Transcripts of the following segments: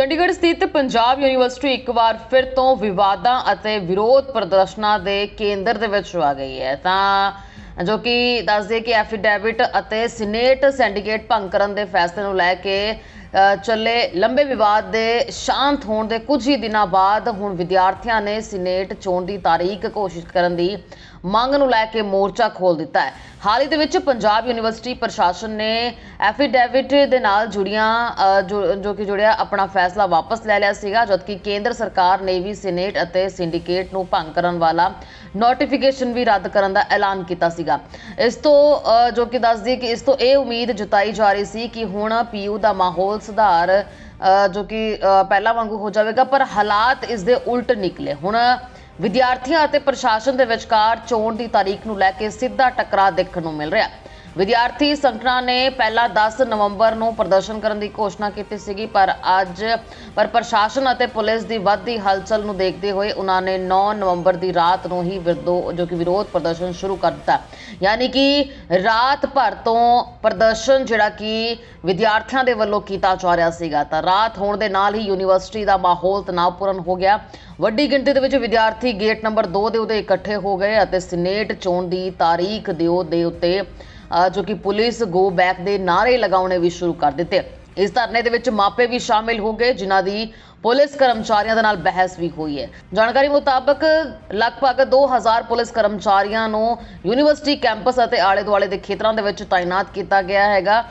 ਚੰਡੀਗੜ੍ਹ ਸਥਿਤ ਪੰਜਾਬ ਯੂਨੀਵਰਸਿਟੀ ਇੱਕ ਵਾਰ ਫਿਰ ਤੋਂ ਵਿਵਾਦਾਂ ਅਤੇ ਵਿਰੋਧ ਪ੍ਰਦਰਸ਼ਨਾਂ ਦੇ ਕੇਂਦਰ ਦੇ ਵਿੱਚ ਆ ਗਈ ਹੈ। ਤਾਂ ਜੋ ਕਿ ਦੱਸਦੇ ਕਿ ਐਫੀਡੈਵਿਟ ਅਤੇ ਸਿਨੇਟ ਸਿੰਡੀਕੇਟ ਭੰਗ ਕਰਨ ਦੇ ਫੈਸਲੇ ਨੂੰ ਲੈ ਕੇ ਚੱਲੇ ਲੰਬੇ ਵਿਵਾਦ ਦੇ ਸ਼ਾਂਤ ਹੋਣ ਦੇ ਕੁਝ ਹੀ ਦਿਨਾਂ ਬਾਅਦ ਹੁਣ ਵਿਦਿਆਰਥੀਆਂ ਨੇ ਸਿਨੇਟ ਚੋਣ ਦੀ ਤਾਰੀਖ ਘੋਸ਼ਿਤ ਕਰਨ ਦੀ ਮੰਗ ਨੂੰ ਲੈ ਕੇ ਮੋਰਚਾ ਖੋਲ ਦਿੱਤਾ ਹੈ। ਹਾਲ ਹੀ ਦੇ ਵਿੱਚ ਪੰਜਾਬ ਯੂਨੀਵਰਸਿਟੀ ਪ੍ਰਸ਼ਾਸਨ ਨੇ ਐਫੀਡੈਵਿਟ ਦੇ ਨਾਲ ਜੁੜੀਆਂ ਜੋ ਜੋ ਕਿ ਜੁੜਿਆ ਆਪਣਾ ਫੈਸਲਾ ਵਾਪਸ ਲੈ ਲਿਆ ਸੀਗਾ ਜਦਕਿ ਕੇਂਦਰ ਸਰਕਾਰ ਨੇ ਵੀ ਸੀਨੇਟ ਅਤੇ ਸਿੰਡੀਕੇਟ ਨੂੰ ਭੰਗ ਕਰਨ ਵਾਲਾ ਨੋਟੀਫਿਕੇਸ਼ਨ ਵੀ ਰੱਦ ਕਰਨ ਦਾ ਐਲਾਨ ਕੀਤਾ ਸੀਗਾ। ਇਸ ਤੋਂ ਜੋ ਕਿ ਦੱਸਦੀ ਕਿ ਇਸ ਤੋਂ ਇਹ ਉਮੀਦ ਜਤਾਈ ਜਾ ਰਹੀ ਸੀ ਕਿ ਹੁਣ ਪੀਯੂ ਦਾ ਮਾਹੌਲ ਸੁਧਾਰ ਜੋ ਕਿ ਪਹਿਲਾਂ ਵਾਂਗੂ ਹੋ ਜਾਵੇਗਾ, ਪਰ ਹਾਲਾਤ ਇਸ ਦੇ ਉਲਟ ਨਿਕਲੇ। ਹੁਣ ਵਿਦਿਆਰਥੀਆਂ ਅਤੇ ਪ੍ਰਸ਼ਾਸਨ ਦੇ ਵਿਚਕਾਰ ਚੋਣ ਦੀ ਤਾਰੀਖ ਨੂੰ ਲੈ ਕੇ ਸਿੱਧਾ ਟਕਰਾਅ ਦੇਖਣ ਨੂੰ ਮਿਲ ਰਿਹਾ। ਹੈ ਵਿਦਿਆਰਥੀ ਸੰਗਠਨਾਂ ਨੇ ਪਹਿਲਾਂ 10 ਨਵੰਬਰ ਨੂੰ ਪ੍ਰਦਰਸ਼ਨ ਕਰਨ ਦੀ ਘੋਸ਼ਣਾ ਕੀਤੀ ਸੀਗੀ, ਪਰ ਅੱਜ, ਪਰ ਪ੍ਰਸ਼ਾਸਨ ਅਤੇ ਪੁਲਿਸ ਦੀ ਵੱਧਦੀ ਹਲਚਲ ਨੂੰ ਦੇਖਦੇ ਹੋਏ ਉਹਨਾਂ ਨੇ 9 ਨਵੰਬਰ ਦੀ ਰਾਤ ਨੂੰ ਹੀ ਵਿਰਦੋ, ਜੋ ਕਿ ਵਿਰੋਧ ਪ੍ਰਦਰਸ਼ਨ ਸ਼ੁਰੂ ਕਰ ਦਿੱਤਾ। ਯਾਨੀ ਕਿ ਰਾਤ ਭਰ ਤੋਂ ਪ੍ਰਦਰਸ਼ਨ ਜਿਹੜਾ ਕਿ ਵਿਦਿਆਰਥੀਆਂ ਦੇ ਵੱਲੋਂ ਕੀਤਾ ਜਾ ਰਿਹਾ ਸੀਗਾ। ਤਾਂ ਰਾਤ ਹੋਣ ਦੇ ਨਾਲ ਹੀ ਯੂਨੀਵਰਸਿਟੀ ਦਾ ਮਾਹੌਲ ਤਣਾਅਪੂਰਨ ਹੋ ਗਿਆ। ਵੱਡੀ ਗਿਣਤੀ ਦੇ ਵਿੱਚ ਵਿਦਿਆਰਥੀ ਗੇਟ ਨੰਬਰ 2 ਦੇ ਉੱਤੇ ਇਕੱਠੇ ਹੋ ਗਏ ਅਤੇ ਸੀਨੇਟ ਚੋਣ ਦੀ ਤਾਰੀਖ ਦਿਓ ਦੇ ਉੱਤੇ ਜੋ ਕਿ ਪੁਲਿਸ ਗੋ ਬੈਕ ਦੇ ਨਾਰੇ ਲਗਾਉਣੇ ਵੀ ਸ਼ੁਰੂ ਕਰ ਦਿੱਤੇ। ਇਸ ਧਰਨੇ ਦੇ ਵਿੱਚ ਮਾਪੇ ਵੀ ਸ਼ਾਮਿਲ ਹੋ ਗਏ, ਜਿਨ੍ਹਾਂ ਦੀ ਪੁਲਿਸ ਕਰਮਚਾਰੀਆਂ ਦੇ ਨਾਲ ਬਹਿਸ ਵੀ ਹੋਈ ਹੈ। ਜਾਣਕਾਰੀ ਮੁਤਾਬਕ ਲਗਭਗ 2000 ਪੁਲਿਸ ਕਰਮਚਾਰੀਆਂ ਨੂੰ ਯੂਨੀਵਰਸਿਟੀ ਕੈਂਪਸ ਅਤੇ ਆਲੇ ਦੁਆਲੇ ਦੇ ਖੇਤਰਾਂ ਦੇ ਵਿੱਚ ਤਾਇਨਾਤ ਕੀਤਾ ਗਿਆ ਹੈਗਾ।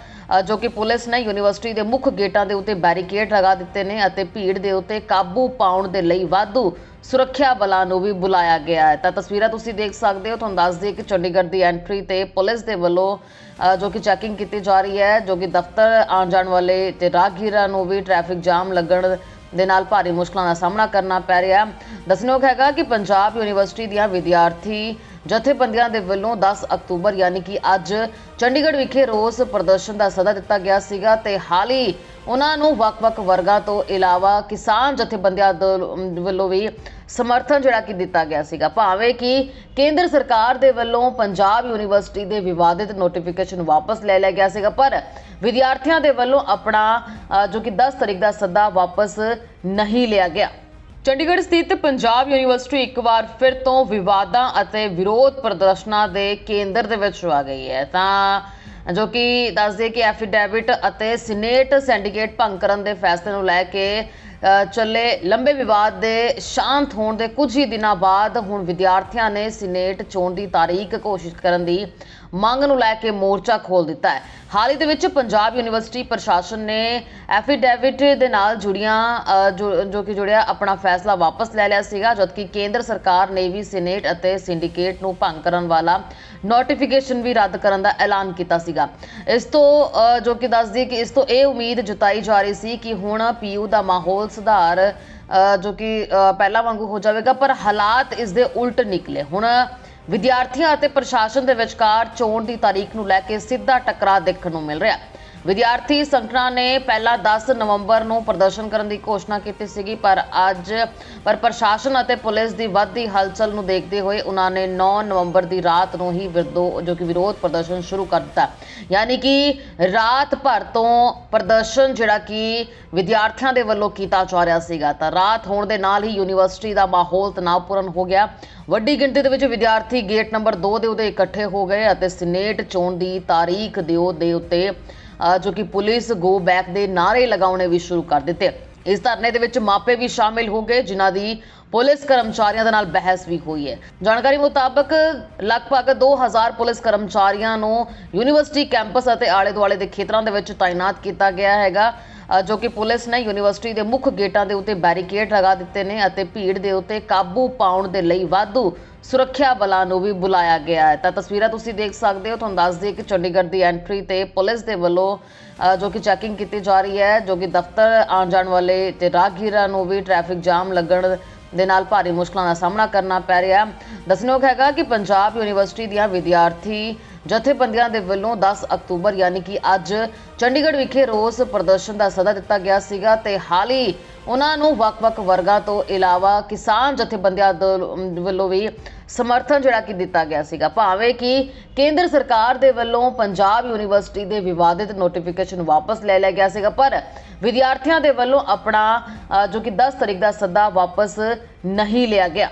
ਜੋ ਕਿ ਪੁਲਿਸ ਨੇ ਯੂਨੀਵਰਸਿਟੀ ਦੇ ਮੁੱਖ ਗੇਟਾਂ ਦੇ ਉੱਤੇ ਬੈਰੀਕੇਡ ਲਗਾ ਦਿੱਤੇ ਨੇ ਅਤੇ ਭੀੜ ਦੇ ਉੱਤੇ ਕਾਬੂ ਪਾਉਣ ਦੇ ਲਈ ਵਾਧੂ ਸੁਰੱਖਿਆ ਬਲਾਂ ਨੂੰ ਵੀ ਬੁਲਾਇਆ ਗਿਆ ਹੈ। ਤਾਂ ਤਸਵੀਰਾਂ ਤੁਸੀਂ ਦੇਖ ਸਕਦੇ ਹੋ। ਤੁਹਾਨੂੰ ਦੱਸ ਦਈਏ ਕਿ ਚੰਡੀਗੜ੍ਹ ਦੀ ਐਂਟਰੀ ਤੇ ਪੁਲਿਸ ਦੇ ਵੱਲੋਂ ਜੋ ਕਿ ਚੈਕਿੰਗ ਕੀਤੀ ਜਾ ਰਹੀ ਹੈ, ਜੋ ਕਿ ਦਫ਼ਤਰ ਆਉਣ ਜਾਣ ਵਾਲੇ ਤੇ ਰਾਹਗੀਰਾਂ ਨੂੰ ਵੀ ਟ੍ਰੈਫਿਕ ਜਾਮ ਲੱਗਣ ਦੇ ਨਾਲ ਭਾਰੀ ਮੁਸ਼ਕਲਾਂ ਦਾ ਸਾਹਮਣਾ ਕਰਨਾ ਪੈ ਰਿਹਾ ਦੱਸਣਯੋਗ ਹੈਗਾ ਕਿ ਪੰਜਾਬ ਯੂਨੀਵਰਸਿਟੀ ਦੀਆਂ ਵਿਦਿਆਰਥੀ ਜਥੇਬੰਦੀਆਂ ਦੇ ਵੱਲੋਂ 10 ਅਕਤੂਬਰ ਯਾਨੀ ਕਿ ਅੱਜ ਚੰਡੀਗੜ੍ਹ ਵਿਖੇ ਰੋਸ ਪ੍ਰਦਰਸ਼ਨ ਦਾ ਸੱਦਾ ਦਿੱਤਾ ਗਿਆ ਸੀਗਾ ਤੇ ਹਾਲ ਹੀ ਉਹਨਾਂ ਨੂੰ ਵੱਖ-ਵੱਖ ਵਰਗਾਂ ਤੋਂ ਇਲਾਵਾ ਕਿਸਾਨ ਜਥੇਬੰਦੀਆਂ ਦੇ ਵੱਲੋਂ ਵੀ ਸਮਰਥਨ ਜਿਹੜਾ ਕਿ ਦਿੱਤਾ ਗਿਆ ਸੀਗਾ। ਭਾਵੇਂ ਕਿ ਕੇਂਦਰ ਸਰਕਾਰ ਦੇ ਵੱਲੋਂ ਪੰਜਾਬ ਯੂਨੀਵਰਸਿਟੀ ਦੇ ਵਿਵਾਦਿਤ ਨੋਟੀਫਿਕੇਸ਼ਨ ਵਾਪਸ ਲੈ ਲਿਆ ਗਿਆ ਸੀਗਾ, ਪਰ ਵਿਦਿਆਰਥੀਆਂ ਦੇ ਵੱਲੋਂ ਆਪਣਾ ਜੋ ਕਿ 10 ਤਰੀਕ ਦਾ ਸੱਦਾ ਵਾਪਸ ਨਹੀਂ ਲਿਆ ਗਿਆ। ਚੰਡੀਗੜ੍ਹ ਸਥਿਤ ਪੰਜਾਬ ਯੂਨੀਵਰਸਿਟੀ ਇੱਕ ਵਾਰ ਫਿਰ ਤੋਂ ਵਿਵਾਦਾਂ ਅਤੇ ਵਿਰੋਧ ਪ੍ਰਦਰਸ਼ਨਾਂ ਦੇ ਕੇਂਦਰ ਦੇ ਵਿੱਚ ਆ ਗਈ ਹੈ। ਤਾਂ ਜੋ ਕਿ ਦੱਸਦੇ ਕਿ ਐਫੀਡੈਵਿਟ ਅਤੇ ਸੀਨੇਟ ਸਿੰਡੀਕੇਟ ਭੰਗ ਕਰਨ ਦੇ ਫੈਸਲੇ ਨੂੰ ਲੈ ਕੇ ਚੱਲੇ ਲੰਬੇ ਵਿਵਾਦ ਦੇ ਸ਼ਾਂਤ ਹੋਣ ਦੇ ਕੁਝ ਹੀ ਦਿਨਾਂ ਬਾਅਦ ਹੁਣ ਵਿਦਿਆਰਥੀਆਂ ਨੇ ਸਿਨੇਟ ਚੋਣ ਦੀ ਤਾਰੀਖ ਘੋਸ਼ਿਤ ਕਰਨ ਦੀ ਮੰਗ ਨੂੰ ਲੈ ਕੇ ਮੋਰਚਾ ਖੋਲ ਦਿੱਤਾ ਹੈ। ਹਾਲ ਹੀ ਦੇ ਵਿੱਚ ਪੰਜਾਬ ਯੂਨੀਵਰਸਿਟੀ ਪ੍ਰਸ਼ਾਸਨ ਨੇ ਐਫੀਡੈਵਿਟ ਦੇ ਨਾਲ ਜੁੜੀਆਂ ਜੋ ਜੋ ਕਿ ਜੁੜਿਆ ਆਪਣਾ ਫੈਸਲਾ ਵਾਪਸ ਲੈ ਲਿਆ ਸੀਗਾ, ਜਦਕਿ ਕੇਂਦਰ ਸਰਕਾਰ ਨੇ ਵੀ ਸੀਨੇਟ ਅਤੇ ਸਿੰਡੀਕੇਟ ਨੂੰ ਭੰਗ ਕਰਨ ਵਾਲਾ ਨੋਟੀਫਿਕੇਸ਼ਨ ਵੀ ਰੱਦ ਕਰਨ ਦਾ ਐਲਾਨ ਕੀਤਾ ਸੀਗਾ। ਇਸ ਤੋਂ ਜੋ ਕਿ ਦੱਸਦੀ ਕਿ ਇਸ ਤੋਂ ਇਹ ਉਮੀਦ ਜਤਾਈ ਜਾ ਰਹੀ ਸੀ ਕਿ ਹੁਣ ਪੀਯੂ ਦਾ ਮਾਹੌਲ ਸੁਧਾਰ ਅ, ਜੋ ਕਿ ਅ, ਪਹਿਲਾਂ ਵਾਂਗੂ ਹੋ ਜਾਵੇਗਾ ਪਰ ਹਾਲਾਤ ਇਸ ਦੇ ਉਲਟ ਨਿਕਲੇ। ਹੁਣ ਵਿਦਿਆਰਥੀਆਂ ਅਤੇ ਪ੍ਰਸ਼ਾਸਨ ਦੇ ਵਿਚਕਾਰ ਚੋਣ ਦੀ ਤਾਰੀਖ ਨੂੰ ਲੈ ਕੇ ਸਿੱਧਾ ਟਕਰਾਅ ਦੇਖਣ ਨੂੰ ਮਿਲ ਰਿਹਾ। ਹੈ ਵਿਦਿਆਰਥੀ ਸੰਗਠਨਾਂ ਨੇ ਪਹਿਲਾਂ 10 ਨਵੰਬਰ ਨੂੰ ਪ੍ਰਦਰਸ਼ਨ ਕਰਨ ਦੀ ਘੋਸ਼ਣਾ ਕੀਤੀ ਸੀਗੀ, ਪਰ ਅੱਜ, ਪਰ ਪ੍ਰਸ਼ਾਸਨ ਅਤੇ ਪੁਲਿਸ ਦੀ ਵੱਧਦੀ ਹਲਚਲ ਨੂੰ ਦੇਖਦੇ ਹੋਏ ਉਹਨਾਂ ਨੇ 9 ਨਵੰਬਰ ਦੀ ਰਾਤ ਨੂੰ ਹੀ ਵਿਰਦੋ, ਜੋ ਕਿ ਵਿਰੋਧ ਪ੍ਰਦਰਸ਼ਨ ਸ਼ੁਰੂ ਕਰ ਦਿੱਤਾ। ਯਾਨੀ ਕਿ ਰਾਤ ਭਰ ਤੋਂ ਪ੍ਰਦਰਸ਼ਨ ਜਿਹੜਾ ਕਿ ਵਿਦਿਆਰਥੀਆਂ ਦੇ ਵੱਲੋਂ ਕੀਤਾ ਜਾ ਰਿਹਾ ਸੀਗਾ। ਤਾਂ ਰਾਤ ਹੋਣ ਦੇ ਨਾਲ ਹੀ ਯੂਨੀਵਰਸਿਟੀ ਦਾ ਮਾਹੌਲ ਤਣਾਅਪੂਰਨ ਹੋ ਗਿਆ। ਵੱਡੀ ਗਿਣਤੀ ਦੇ ਵਿੱਚ ਵਿਦਿਆਰਥੀ ਗੇਟ ਨੰਬਰ 2 ਦੇ ਉੱਤੇ ਇਕੱਠੇ ਹੋ ਗਏ ਅਤੇ ਸੀਨੇਟ ਚੋਣ ਦੀ ਤਾਰੀਖ ਦਿਓ ਦੇ ਉੱਤੇ ਜੋ ਕਿ ਪੁਲਿਸ ਗੋ ਬੈਕ ਦੇ ਨਾਰੇ ਲਗਾਉਣੇ ਵੀ ਸ਼ੁਰੂ ਕਰ ਦਿੱਤੇ। ਇਸ ਧਰਨੇ ਦੇ ਵਿੱਚ ਮਾਪੇ ਵੀ ਸ਼ਾਮਿਲ ਹੋ ਗਏ, ਜਿਨ੍ਹਾਂ ਦੀ ਪੁਲਿਸ ਕਰਮਚਾਰੀਆਂ ਦੇ ਨਾਲ ਬਹਿਸ ਵੀ ਹੋਈ ਹੈ। ਜਾਣਕਾਰੀ ਮੁਤਾਬਕ ਲਗਭਗ 2000 ਪੁਲਿਸ ਕਰਮਚਾਰੀਆਂ ਨੂੰ ਯੂਨੀਵਰਸਿਟੀ ਕੈਂਪਸ ਅਤੇ ਆਲੇ ਦੁਆਲੇ ਦੇ ਖੇਤਰਾਂ ਦੇ ਵਿੱਚ ਤਾਇਨਾਤ ਕੀਤਾ ਗਿਆ ਹੈਗਾ। ਜੋ ਕਿ ਪੁਲਿਸ ਨੇ ਯੂਨੀਵਰਸਿਟੀ ਦੇ ਮੁੱਖ ਗੇਟਾਂ ਦੇ ਉੱਤੇ ਬੈਰੀਕੇਡ ਲਗਾ ਦਿੱਤੇ ਨੇ ਅਤੇ ਭੀੜ ਦੇ ਉੱਤੇ ਕਾਬੂ ਪਾਉਣ ਦੇ ਲਈ ਵਾਧੂ ਸੁਰੱਖਿਆ ਬਲਾਂ ਨੂੰ ਵੀ ਬੁਲਾਇਆ ਗਿਆ ਹੈ। ਤਾਂ ਤਸਵੀਰਾਂ ਤੁਸੀਂ ਦੇਖ ਸਕਦੇ ਹੋ। ਤੁਹਾਨੂੰ ਦੱਸ ਦਈਏ ਕਿ ਚੰਡੀਗੜ੍ਹ ਦੀ ਐਂਟਰੀ ਤੇ ਪੁਲਿਸ ਦੇ ਵੱਲੋਂ ਜੋ ਕਿ ਚੈਕਿੰਗ ਕੀਤੀ ਜਾ ਰਹੀ ਹੈ, ਜੋ ਕਿ ਦਫ਼ਤਰ ਆਉਣ ਜਾਣ ਵਾਲੇ ਤੇ ਰਾਹਗੀਰਾਂ ਨੂੰ ਵੀ ਟ੍ਰੈਫਿਕ ਜਾਮ ਲੱਗਣ ਦੇ ਨਾਲ ਭਾਰੀ ਮੁਸ਼ਕਲਾਂ ਦਾ ਸਾਹਮਣਾ ਕਰਨਾ ਪੈ ਰਿਹਾ ਦੱਸਣਯੋਗ ਹੈਗਾ ਕਿ ਪੰਜਾਬ ਯੂਨੀਵਰਸਿਟੀ ਦੀਆਂ ਵਿਦਿਆਰਥੀ ਜਥੇਬੰਦੀਆਂ ਦੇ ਵੱਲੋਂ 10 ਅਕਤੂਬਰ, ਯਾਨੀ ਕਿ ਅੱਜ ਚੰਡੀਗੜ੍ਹ ਵਿਖੇ ਰੋਸ ਪ੍ਰਦਰਸ਼ਨ ਦਾ ਸੱਦਾ ਦਿੱਤਾ ਗਿਆ ਸੀਗਾ ਤੇ ਹਾਲ ਹੀ ਉਹਨਾਂ ਨੂੰ ਵੱਖ-ਵੱਖ ਵਰਗਾਂ ਤੋਂ ਇਲਾਵਾ ਕਿਸਾਨ ਜਥੇਬੰਦੀਆਂ ਦੇ ਵੱਲੋਂ ਵੀ ਸਮਰਥਨ ਜਿਹੜਾ ਕਿ ਦਿੱਤਾ ਗਿਆ ਸੀਗਾ। ਭਾਵੇਂ ਕਿ ਕੇਂਦਰ ਸਰਕਾਰ ਦੇ ਵੱਲੋਂ ਪੰਜਾਬ ਯੂਨੀਵਰਸਿਟੀ ਦੇ ਵਿਵਾਦਿਤ ਨੋਟੀਫਿਕੇਸ਼ਨ ਵਾਪਸ ਲੈ ਲਿਆ ਗਿਆ ਸੀਗਾ, ਪਰ ਵਿਦਿਆਰਥੀਆਂ ਦੇ ਵੱਲੋਂ ਆਪਣਾ ਜੋ ਕਿ 10 ਤਰੀਕ ਦਾ ਸੱਦਾ ਵਾਪਸ ਨਹੀਂ ਲਿਆ ਗਿਆ।